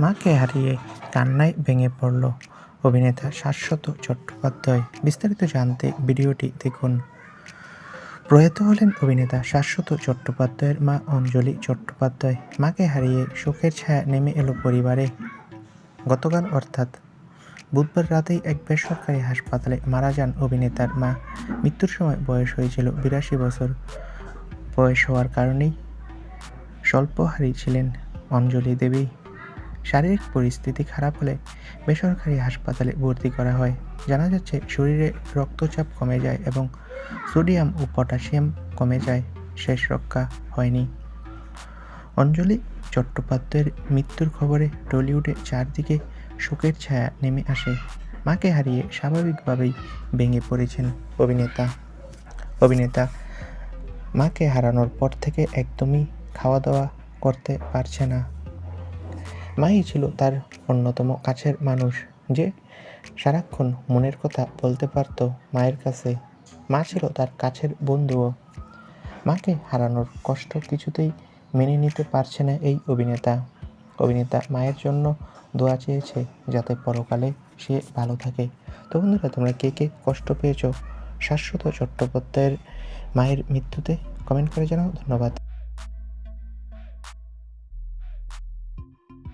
মাকে হারিয়ে কান্নায় ভেঙে পড়ল অভিনেতা শাশ্বত চট্টোপাধ্যায়। বিস্তারিত জানতে ভিডিওটি দেখুন। প্রয়াত হলেন অভিনেতা শাশ্বত চট্টোপাধ্যায়ের মা অঞ্জলি চট্টোপাধ্যায়। মাকে হারিয়ে শোকের ছায়া নেমে এলো পরিবারে। গতকাল অর্থাৎ বুধবার রাতেই এক বেসরকারি হাসপাতালে মারা যান অভিনেতার মা। মৃত্যুর সময় বয়স হয়েছিল বিরাশি বছর। বয়স হওয়ার কারণেই স্বল্পহারী ছিলেন অঞ্জলি দেবী। শারীরিক পরিস্থিতি খারাপ হলে বেসরকারি হাসপাতালে ভর্তি করা হয়। জানা যাচ্ছে, শরীরে রক্তচাপ কমে যায় এবং সোডিয়াম ও পটাশিয়াম কমে যায়। শেষ রক্ষা হয়নি। অঞ্জলি চট্টোপাধ্যায়ের মৃত্যুর খবরে টলিউডে চারদিকে শোকের ছায়া নেমে আসে। মাকে হারিয়ে স্বাভাবিকভাবেই ভেঙে পড়েছেন অভিনেতা। অভিনেতা মাকে হারানোর পর থেকে একদমই খাওয়া দাওয়া করতে পারছে না। মাই ছিল তার অন্যতম কাছের মানুষ যে সারাক্ষণ মনের কথা বলতে পারত মায়ের কাছে। মা ছিল তার কাছের বন্ধুও। মাকে হারানোর কষ্ট কিছুতেই মেনে নিতে পারছে না এই অভিনেতা। অভিনেতা মায়ের জন্য দোয়া চেয়েছে যাতে পরকালে সে ভালো থাকে। তো বন্ধুরা, তোমরা কে কে কষ্ট পেয়েছ? শাশ্বত চট্টোপাধ্যায়ের মায়ের মৃত্যুতে কমেন্ট করে জানাও। ধন্যবাদ।